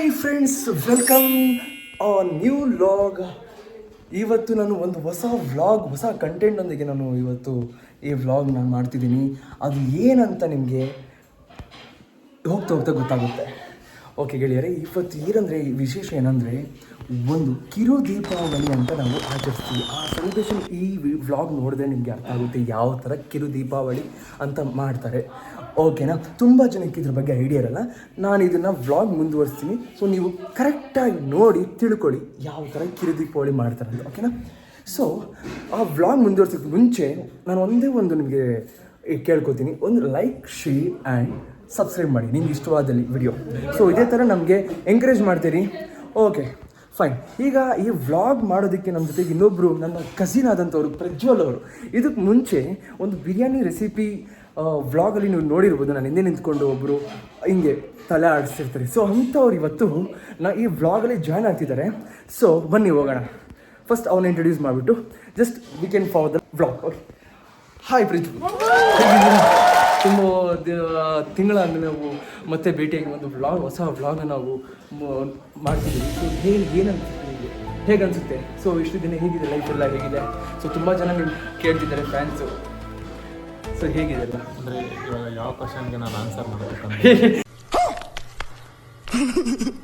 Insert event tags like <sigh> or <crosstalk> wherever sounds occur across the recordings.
Hi friends welcome on new vlog ಇವತ್ತು ನಾನು ಒಂದು ಹೊಸ ವ್ಲಾಗ್ ಹೊಸ ಕಂಟೆಂಟೊಂದಿಗೆ ನಾನು ಇವತ್ತು ಈ ವ್ಲಾಗ್ ನಾನು ಮಾಡ್ತಿದ್ದೀನಿ. ಅದು ಏನಂತ ನಿಮಗೆ ಹೋಗ್ತಾ ಹೋಗ್ತಾ ಗೊತ್ತಾಗುತ್ತೆ. ಓಕೆ ಗೆಳೆಯರೆ, ಇವತ್ತು ಏನಂದರೆ ವಿಶೇಷ ಏನಂದರೆ, ಒಂದು ಕಿರು ದೀಪಾವಳಿ ಅಂತ ನಾವು ಆಚರಿಸ್ತೀವಿ. ಆ ಸೆಲೆಬ್ರೇಷನ್ ಈ ವ್ಲಾಗ್ ನೋಡಿದ್ರೆ ನಿಮಗೆ ಅರ್ಥ ಆಗುತ್ತೆ ಯಾವ ಥರ ಕಿರು ದೀಪಾವಳಿ ಅಂತ ಮಾಡ್ತಾರೆ. ಓಕೆನಾ ತುಂಬ ಜನಕ್ಕೆ ಇದ್ರ ಬಗ್ಗೆ ಐಡಿಯಾ ಇರಲ್ಲ. ನಾನು ಇದನ್ನು ವ್ಲಾಗ್ ಮುಂದುವರಿಸ್ತೀನಿ. ಸೊ ನೀವು ಕರೆಕ್ಟಾಗಿ ನೋಡಿ, ತಿಳ್ಕೊಳ್ಳಿ ಯಾವ ಥರ ಕಿರು ದೀಪಾವಳಿ ಮಾಡ್ತಾರೆ ಅಂತ ಓಕೆನಾ ಸೊ ಆ ವ್ಲಾಗ್ ಮುಂದುವರ್ಸೋಕ್ಕೆ ಮುಂಚೆ ನಾನು ಒಂದೇ ಒಂದು ನಿಮಗೆ ಕೇಳ್ಕೊತೀನಿ. ಒಂದು ಲೈಕ್ ಶೇರ್ ಆ್ಯಂಡ್ ಸಬ್ಸ್ಕ್ರೈಬ್ ಮಾಡಿ ನಿಮ್ಗೆ ಇಷ್ಟವಾದಲ್ಲಿ ವಿಡಿಯೋ ಸೊ ಇದೇ ಥರ ನಮಗೆ ಎಂಕರೇಜ್ ಮಾಡ್ತೀರಿ. ಓಕೆ ಫೈನ್ ಈಗ ಈ ವ್ಲಾಗ್ ಮಾಡೋದಕ್ಕೆ ನಮ್ಮ ಜೊತೆಗೆ ಇನ್ನೊಬ್ಬರು ನನ್ನ ಕಸಿನ್ ಆದಂಥವ್ರು ಪ್ರಜ್ವಲ್ ಅವರು. ಇದಕ್ಕೆ ಮುಂಚೆ ಒಂದು ಬಿರಿಯಾನಿ ರೆಸಿಪಿ ವ್ಲಾಗಲ್ಲಿ ನೀವು ನೋಡಿರ್ಬೋದು, ನಾನು ಹಿಂದೆ ನಿಂತ್ಕೊಂಡು ಒಬ್ಬರು ಹಿಂಗೆ ತಲೆ ಆಡಿಸ್ತಿರ್ತಾರೆ. ಸೊ ಅಂಥವ್ರು ಇವತ್ತು ನಾ ಈ ವ್ಲಾಗಲ್ಲಿ ಜಾಯ್ನ್ ಆಗ್ತಿದ್ದಾರೆ. ಸೊ ಬನ್ನಿ ಹೋಗೋಣ. ಫಸ್ಟ್ ಅವನ್ನ ಇಂಟ್ರೊಡ್ಯೂಸ್ ಮಾಡಿಬಿಟ್ಟು just we can for the vlog okay hi Preethu ತುಂಬ ತಿಂಗಳ ನಾವು ಮತ್ತೆ ಭೇಟಿಯಾಗಿ ಒಂದು ವ್ಲಾಗ್ ಹೊಸ ವ್ಲಾಗ್ನ ನಾವು ಮಾಡ್ತಿದ್ದೀವಿ. ಸೊ ಹೇಗೆ ಏನನ್ಸುತ್ತೆ ಹೇಗೆ ಅನಿಸುತ್ತೆ ಸೊ ಇಷ್ಟು ದಿನ ಹೇಗಿದೆ? ಲೈಫ್ ಎಲ್ಲ ಹೇಗಿದೆ? ಸೊ ತುಂಬ ಜನ ನೀವು ಕೇಳ್ತಿದ್ದಾರೆ ಫ್ಯಾನ್ಸು ಸೊ ಹೇಗಿದೆ ಅಂದರೆ ಇವಾಗ ಯಾವ ಕ್ವಶನ್ಗೆ ನಾನು ಆನ್ಸರ್ ಮಾಡಬೇಕಂದ್ರೆ <laughs>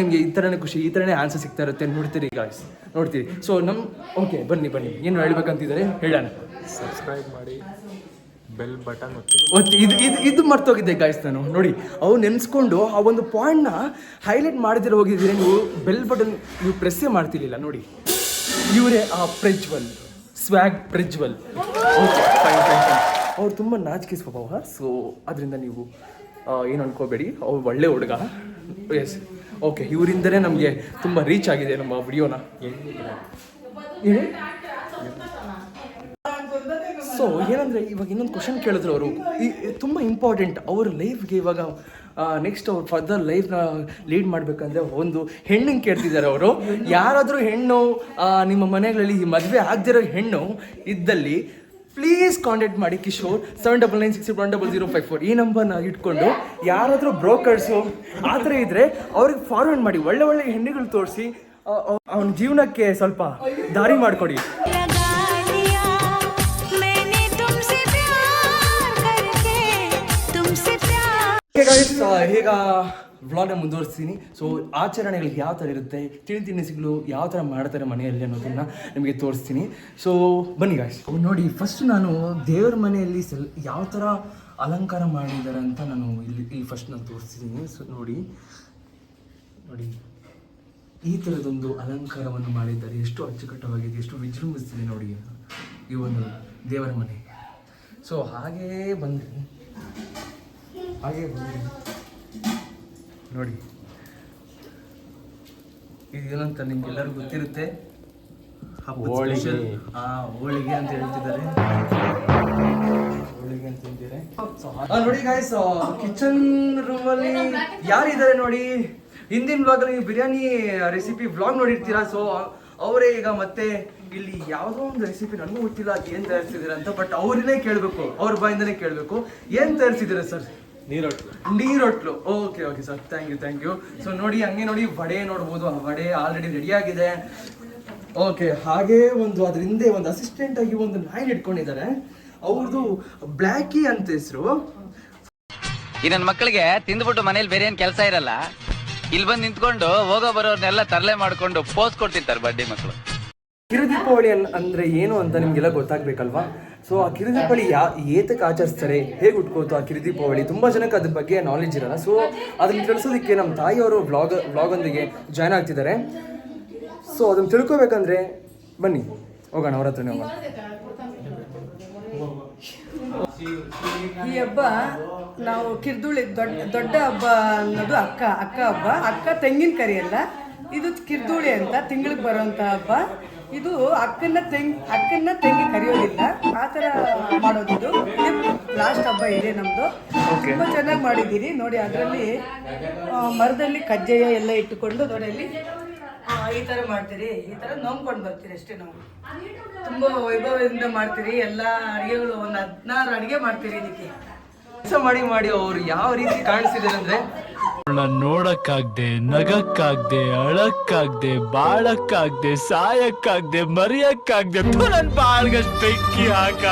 ನಿಮಗೆ ಈ ಥರನೇ ಖುಷಿ ಈ ಥರನೇ ಆನ್ಸರ್ ಸಿಗ್ತಾ ಇರುತ್ತೆ ನೋಡ್ತೀರಿ ಗಾಯ್ಸ್ ನೋಡ್ತೀರಿ. ಸೊ ನಮ್ಮ ಓಕೆ ಬನ್ನಿ ಬನ್ನಿ. ಏನು ಹೇಳ್ಬೇಕಂತಿದ್ದಾರೆ? ಹೇಳೋಣ. ಸಬ್ಸ್ಕ್ರೈಬ್ ಮಾಡಿ ಬೆಲ್ ಬಟನ್ ಒತ್ತಿ. ಒತ್ತಿ ಇದು ಇದು ಇದು ಮರ್ತೋಗಿದ್ದೆ ಗಾಯ್ಸ್ ನಾನು. ನೋಡಿ ಅವು ನೆನೆಸ್ಕೊಂಡು ಆ ಒಂದು ಪಾಯಿಂಟ್ನ ಹೈಲೈಟ್ ಮಾಡಿದ್ರೆ ಹೋಗಿದ್ದೀರಿ ನೀವು ಬೆಲ್ ಬಟನ್ ನೀವು ಪ್ರೆಸ್ಸೇ ಮಾಡ್ತಿರ್ಲಿಲ್ಲ. ನೋಡಿ ಇವರೇ ಆ ಪ್ರಜ್ವಲ್. ಸ್ವ್ಯಾಗ್ ಪ್ರಜ್ವಲ್ ಅವ್ರು ತುಂಬ ನಾಚಿಕೆ ಸ್ವಭಾವ ಸೊ ಅದರಿಂದ ನೀವು ಏನು ಅನ್ಕೋಬೇಡಿ. ಅವ್ರು ಒಳ್ಳೆ ಹುಡುಗ. ಎಸ್ ಓಕೆ ಇವರಿಂದನೇ ನಮಗೆ ತುಂಬ ರೀಚ್ ಆಗಿದೆ ನಮ್ಮ ವಿಡಿಯೋನ ಸೊ ಏನಂದರೆ ಇವಾಗ ಇನ್ನೊಂದು ಕ್ವಶನ್ ಕೇಳಿದ್ರು ಅವರು. ತುಂಬ ಇಂಪಾರ್ಟೆಂಟ್ ಅವ್ರ ಲೈಫ್ಗೆ ಇವಾಗ ನೆಕ್ಸ್ಟ್ ಅವ್ರು ಫರ್ದರ್ ಲೈಫ್ನ ಲೀಡ್ ಮಾಡಬೇಕಂದ್ರೆ ಒಂದು ಹೆಣ್ಣು ಕೇಳ್ತಿದ್ದಾರೆ ಅವರು. ಯಾರಾದರೂ ಹೆಣ್ಣು ನಿಮ್ಮ ಮನೆಗಳಲ್ಲಿ ಈ ಮದುವೆ ಆಗದಿರೋ ಹೆಣ್ಣು ಇದ್ದಲ್ಲಿ ಪ್ಲೀಸ್ ಕಾಂಟ್ಯಾಕ್ಟ್ ಮಾಡಿ Kishore seven double nine six one double zero five four ಈ ನಂಬರ್ನ ಇಟ್ಕೊಂಡು ಯಾರಾದರೂ ಬ್ರೋಕರ್ಸು ಆ ಥರ ಇದ್ದರೆ ಅವ್ರಿಗೆ ಫಾರ್ವರ್ಡ್ ಮಾಡಿ ಒಳ್ಳೆ ಒಳ್ಳೆ ಹೆಣ್ಣುಗಳು ತೋರಿಸಿ ಅವನ ಜೀವನಕ್ಕೆ ಸ್ವಲ್ಪ ದಾರಿ ಮಾಡಿಕೊಡಿ. ಓಕೆ ಗೈಸ್ ಈಗ ವ್ಲಾಗ್ನ ಮುಂದುವರಿಸ್ತೀನಿ. ಸೊ ಆಚರಣೆಗಳು ಯಾವ ಥರ ಇರುತ್ತೆ ತಿಳಿ ತಿನಿಸುಗಳು ಯಾವ ಥರ ಮಾಡ್ತಾರೆ ಮನೆಯಲ್ಲಿ ಅನ್ನೋದನ್ನು ನಿಮಗೆ ತೋರಿಸ್ತೀನಿ. ಸೊ ಬನ್ನಿ ಗಾಯ್ಸ್ ನೋಡಿ ಫಸ್ಟ್ ನಾನು ದೇವರ ಮನೆಯಲ್ಲಿ ಸೆಲ್, ಯಾವ ಥರ ಅಲಂಕಾರ ಮಾಡಿದ್ದಾರೆ ಅಂತ ನಾನು ಇಲ್ಲಿ ಇಲ್ಲಿ ಫಸ್ಟ್ ನಾನು ತೋರಿಸ್ತೀನಿ. ಸೊ ನೋಡಿ ನೋಡಿ, ಈ ಥರದೊಂದು ಅಲಂಕಾರವನ್ನು ಮಾಡಿದ್ದಾರೆ. ಎಷ್ಟು ಅಚ್ಚುಕಟ್ಟವಾಗಿದೆ ಎಷ್ಟು ವಿಜೃಂಭಿಸ್ತಿದೆ ನೋಡಿ. ಈ ಒಂದು ದೇವರ ಮನೆ. ಸೊ ಹಾಗೇ ಬಂದರೆ ಹಾಗೆ ಬಂದಿದೆ. ನೋಡಿ. ಇದೇನಂತ ನಿಮ್ಗೆಲ್ಲರಿಗೂ ಗೊತ್ತಿರುತ್ತೆ? ಹೋಳಿಗೆ. ಆ ಹೋಳಿಗೆ ಅಂತ ಹೇಳ್ತಿದ್ದಾರೆ. ಹೋಳಿಗೆ ಅಂತ ನೋಡಿ ಗಾಯ್ಸ್ ಕಿಚನ್ ರೂಮ್ ಅಲ್ಲಿ ಯಾರಿದ್ದಾರೆ ನೋಡಿ? ಹಿಂದಿನ ಬ್ಲಾಗ್ ನೀವು ಬಿರಿಯಾನಿ ರೆಸಿಪಿ ಬ್ಲಾಗ್ ನೋಡಿರ್ತೀರಾ? ಸೊ ಅವರೇ ಈಗ ಮತ್ತೆ ಇಲ್ಲಿ ಯಾವುದೋ ಒಂದು ರೆಸಿಪಿ ನನಗೂ ಗೊತ್ತಿಲ್ಲ ಅದು ಏನ್ ತಯಾರಿಸಿದ್ದೀರಾ ಅಂತ ಬಟ್ ಅವ್ರನ್ನೇ ಕೇಳಬೇಕು. ಅವ್ರ ಬಾಯಿಂದನೇ ಕೇಳಬೇಕು. ಏನ್ ತಯಾರಿಸಿದ್ದೀರಾ ಸರ್ ನೀರೊಟ್ಟು ನೀರೊಟ್ಲು. Okay okay sir thank you thank you so ನೋಡಿ ಹಂಗೆ ನೋಡಿ ವಡೆ ನೋಡ್ಬೋದು. ಆ ವಡೆ ಆಲ್ರೆಡಿ ರೆಡಿ ಆಗಿದೆ. ಓಕೆ ಹಾಗೆ ಒಂದು ಅದ್ರ ಹಿಂದೆ ಒಂದು ಅಸಿಸ್ಟೆಂಟ್ ಆಗಿ ಒಂದು ನಾಯಿ ಇಟ್ಕೊಂಡಿದ್ದಾರೆ ಅವ್ರದ್ದು ಬ್ಲ್ಯಾಕಿ ಅಂತ ಹೆಸರು. ಈ ನನ್ನ ಮಕ್ಕಳಿಗೆ ತಿಂದ್ಬಿಟ್ಟು ಮನೇಲಿ ಬೇರೆ ಏನ್ ಕೆಲಸ ಇರಲ್ಲ. ಇಲ್ಲಿ ಬಂದು ನಿಂತ್ಕೊಂಡು ಹೋಗೋ ಬರೋರ್ನೆಲ್ಲ ತರಲೆ ಮಾಡ್ಕೊಂಡು ಪೋಸ್ ಕೊಡ್ತಿರ್ತಾರೆ ಬಡ್ಡಿ ಮಕ್ಕಳು ಕಿರು ದೀಪಾವಳಿ ಅಂದ್ರೆ ಏನು ಅಂತ ನಿಮ್ಗೆಲ್ಲ ಗೊತ್ತಾಗ್ಬೇಕಲ್ವಾ? ಸೊ ಆ ಕಿರುದೀಪಾವಳಿ ಯಾ ಏತಕ್ಕೆ ಆಚರಿಸ್ತಾರೆ, ಹೇಗೆ ಉಟ್ಕೋತು ಆ ಕಿರುದೀಪಾವಳಿ ತುಂಬ ಜನಕ್ಕೆ ಅದ್ರ ಬಗ್ಗೆ ನಾಲೆಜ್ ಇರಲ್ಲ. ಸೊ ಅದನ್ನು ತಿಳಿಸೋದಕ್ಕೆ ನಮ್ಮ ತಾಯಿಯವರು ಬ್ಲಾಗ್ ಬ್ಲಾಗೊಂದಿಗೆ ಜಾಯ್ನ್ ಆಗ್ತಿದ್ದಾರೆ. ಸೊ ಅದನ್ನು ತಿಳ್ಕೊಬೇಕಂದ್ರೆ, ಬನ್ನಿ, ಹೋಗೋಣ ಅವ್ರ ಹತ್ರನೇ ಹೋಗೋಣ. ಈ ಹಬ್ಬ ನಾವು ಕಿರ್ದುಳಿ ದೊಡ್ಡ ದೊಡ್ಡ ಹಬ್ಬ ಅನ್ನೋದು ಅಕ್ಕ ಅಕ್ಕ ಹಬ್ಬ. ಅಕ್ಕ ತೆಂಗಿನಕರಿ ಅಲ್ಲ. ಇದು ಕಿರ್ದುಳಿ ಅಂತ ತಿಂಗಳಿಗೆ ಬರುವಂತ ಹಬ್ಬ. ಇದು ಅಕ್ಕನ ತೆಂಗ್ ಅಕ್ಕನ ತೆಂಗಿ ಕರಿಯೋದಿಲ್ಲ. ಆ ಥರ ಮಾಡೋದಿದ್ದು ಲಾಸ್ಟ್ ಹಬ್ಬ ಇದೆ ನಮ್ಮದು ತುಂಬಾ ಚೆನ್ನಾಗಿ ಮಾಡಿದ್ದೀರಿ. ನೋಡಿ ಅದರಲ್ಲಿ ಮರದಲ್ಲಿ ಕಜ್ಜಾಯ ಎಲ್ಲ ಇಟ್ಟುಕೊಂಡು ನೋಡಿ ಅಲ್ಲಿ ಆ, ಈ ಥರ ಮಾಡ್ತೀರಿ. ಈ ಥರ ನೋಂಬ್ಕೊಂಡು ಬರ್ತೀರಿ ಅಷ್ಟೇ ನಾವು. ತುಂಬ ವೈಭವದಿಂದ ಮಾಡ್ತೀರಿ. ಎಲ್ಲ ಅಡುಗೆಗಳು ಒಂದು ಹದಿನಾರು ಅಡುಗೆ ಮಾಡ್ತೀರಿ ಇದಕ್ಕೆ. ಕೆಲಸ ಮಾಡಿ ಮಾಡಿ ಅವ್ರು ಯಾವ ರೀತಿ ಕಾಣಿಸಿದ್ರೆ ಅಂದ್ರೆ ನೋಡಕ್ಕಾಗ್ದೆ ನಗಕ್ಕಾಗ್ದೆ ಅಳಕ್ಕಾಗ್ದೆ ಬಾಳಕ್ಕಾಗ್ದೆ ಸಾಯಕ್ಕಾಗ್ದೆ ಮರಿಯಕ್ಕಾಗ್ದೆ ನನ್ ಬಾಳ್ಗಷ್ಟು ಬೆಂಕಿ ಹಾಕ.